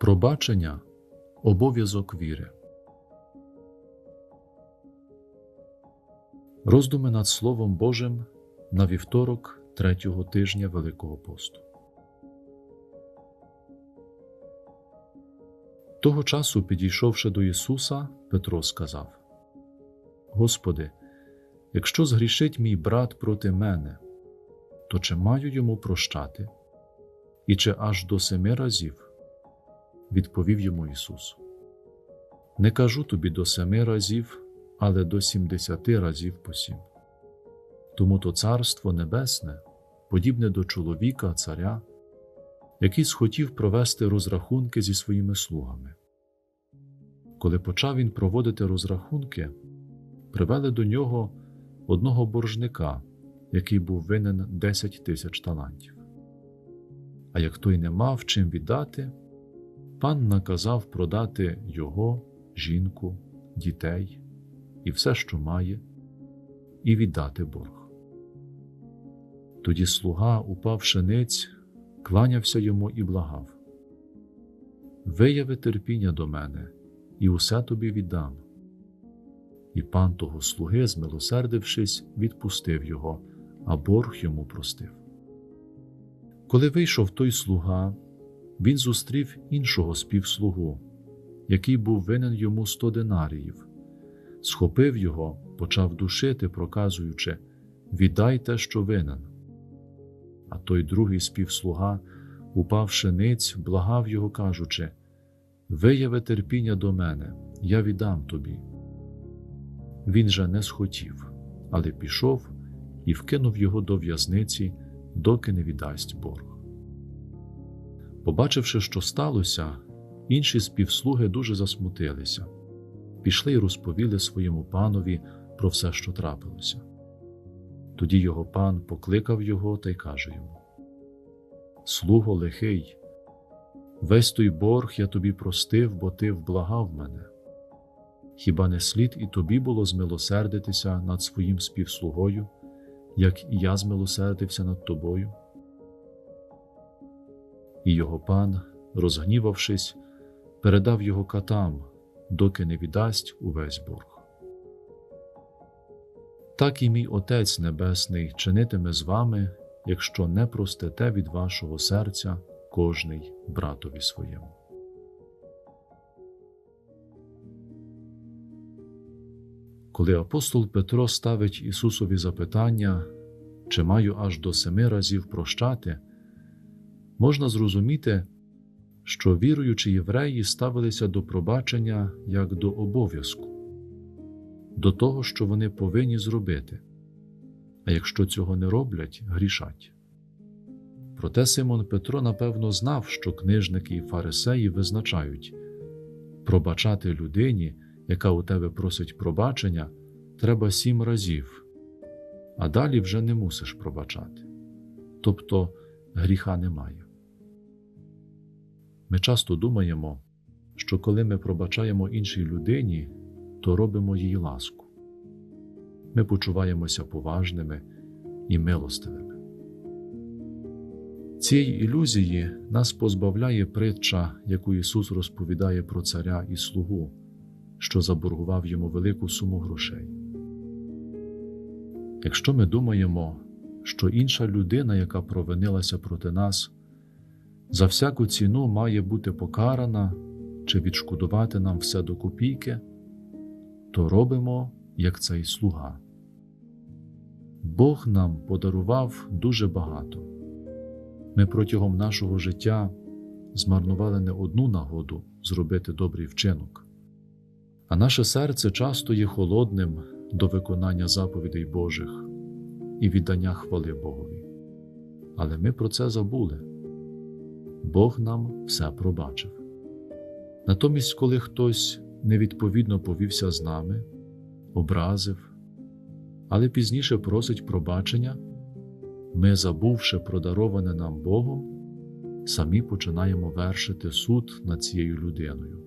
Пробачення обов'язок віри. Роздуми над Словом Божим на вівторок третього тижня Великого посту. Того часу, підійшовши до Ісуса, Петро сказав: Господи, якщо згрішить мій брат проти мене, то чи маю йому прощати? І чи аж до семи разів? Відповів йому Ісус. Не кажу тобі до семи разів, але до сімдесяти разів по сім. Тому то Царство Небесне, подібне до чоловіка, царя, який схотів провести розрахунки зі своїми слугами. Коли почав він проводити розрахунки, привели до нього одного боржника, який був винен десять тисяч талантів. А як той не мав чим віддати, пан наказав продати його, жінку, дітей і все, що має, і віддати борг. Тоді слуга, упавши ниць, кланявся йому і благав Вияви терпіння до мене, і усе тобі віддам. І пан того слуги, змилосердившись, відпустив його, а борг йому простив. Коли вийшов той слуга, він зустрів іншого співслугу, який був винен йому сто динаріїв, схопив його, почав душити, проказуючи Віддай що винен. А той другий співслуга, упавши ниць, благав його, кажучи Вияви терпіння до мене, я віддам тобі. Він же не схотів, але пішов і вкинув його до в'язниці, доки не віддасть борг. Побачивши, що сталося, інші співслуги дуже засмутилися, пішли й розповіли своєму панові про все, що трапилося. Тоді його пан покликав його та й каже йому: Слуго лихий, весь той борг я тобі простив, бо ти вблагав мене. Хіба не слід і тобі було змилосердитися над своїм співслугою, як і я змилосердився над тобою? І його пан, розгнівавшись, передав його катам, доки не віддасть увесь борг. Так і мій Отець Небесний чинитиме з вами, якщо не простите від вашого серця кожний братові своєму. Коли апостол Петро ставить Ісусові запитання, чи маю аж до семи разів прощати можна зрозуміти, що віруючі євреї ставилися до пробачення як до обов'язку, до того, що вони повинні зробити, а якщо цього не роблять, грішать. Проте Симон Петро напевно знав, що книжники і фарисеї визначають пробачати людині, яка у тебе просить пробачення, треба сім разів, а далі вже не мусиш пробачати. Тобто гріха немає. Ми часто думаємо, що коли ми пробачаємо іншій людині, то робимо їй ласку. Ми почуваємося поважними і милостивими. Цієї ілюзії нас позбавляє притча, яку Ісус розповідає про царя і слугу, що заборгував йому велику суму грошей. Якщо ми думаємо, що інша людина, яка провинилася проти нас, за всяку ціну має бути покарана чи відшкодувати нам все до копійки, то робимо, як цей слуга. Бог нам подарував дуже багато. Ми протягом нашого життя змарнували не одну нагоду зробити добрий вчинок, а наше серце часто є холодним до виконання заповідей Божих і віддання хвали Богові. Але ми про це забули. Бог нам все пробачив. Натомість, коли хтось невідповідно повівся з нами, образив, але пізніше просить пробачення, ми, забувши продароване нам Богом, самі починаємо вершити суд над цією людиною,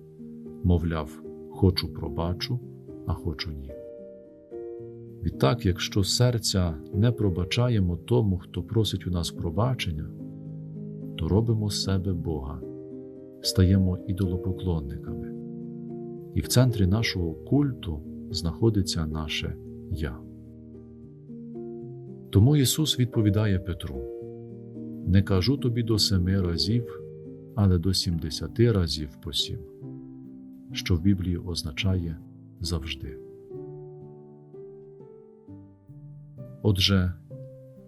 мовляв, хочу пробачу, а хочу ні. Відтак, якщо серця не пробачаємо тому, хто просить у нас пробачення, то робимо з себе Бога, стаємо ідолопоклонниками, і в центрі нашого культу знаходиться наше Я. Тому Ісус відповідає Петру: Не кажу тобі до семи разів, але до сімдесяти разів по сім, що в Біблії означає завжди. Отже,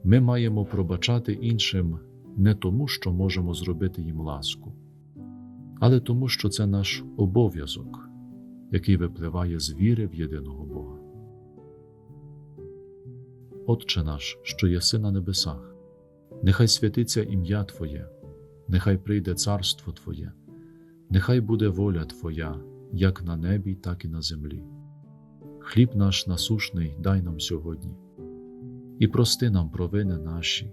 ми маємо пробачати іншим не тому, що можемо зробити їм ласку, але тому, що це наш обов'язок, який випливає з віри в єдиного Бога. Отче наш, що єси на небесах, нехай святиться ім'я Твоє, нехай прийде царство Твоє, нехай буде воля Твоя, як на небі, так і на землі. Хліб наш насушний дай нам сьогодні, і прости нам провини наші,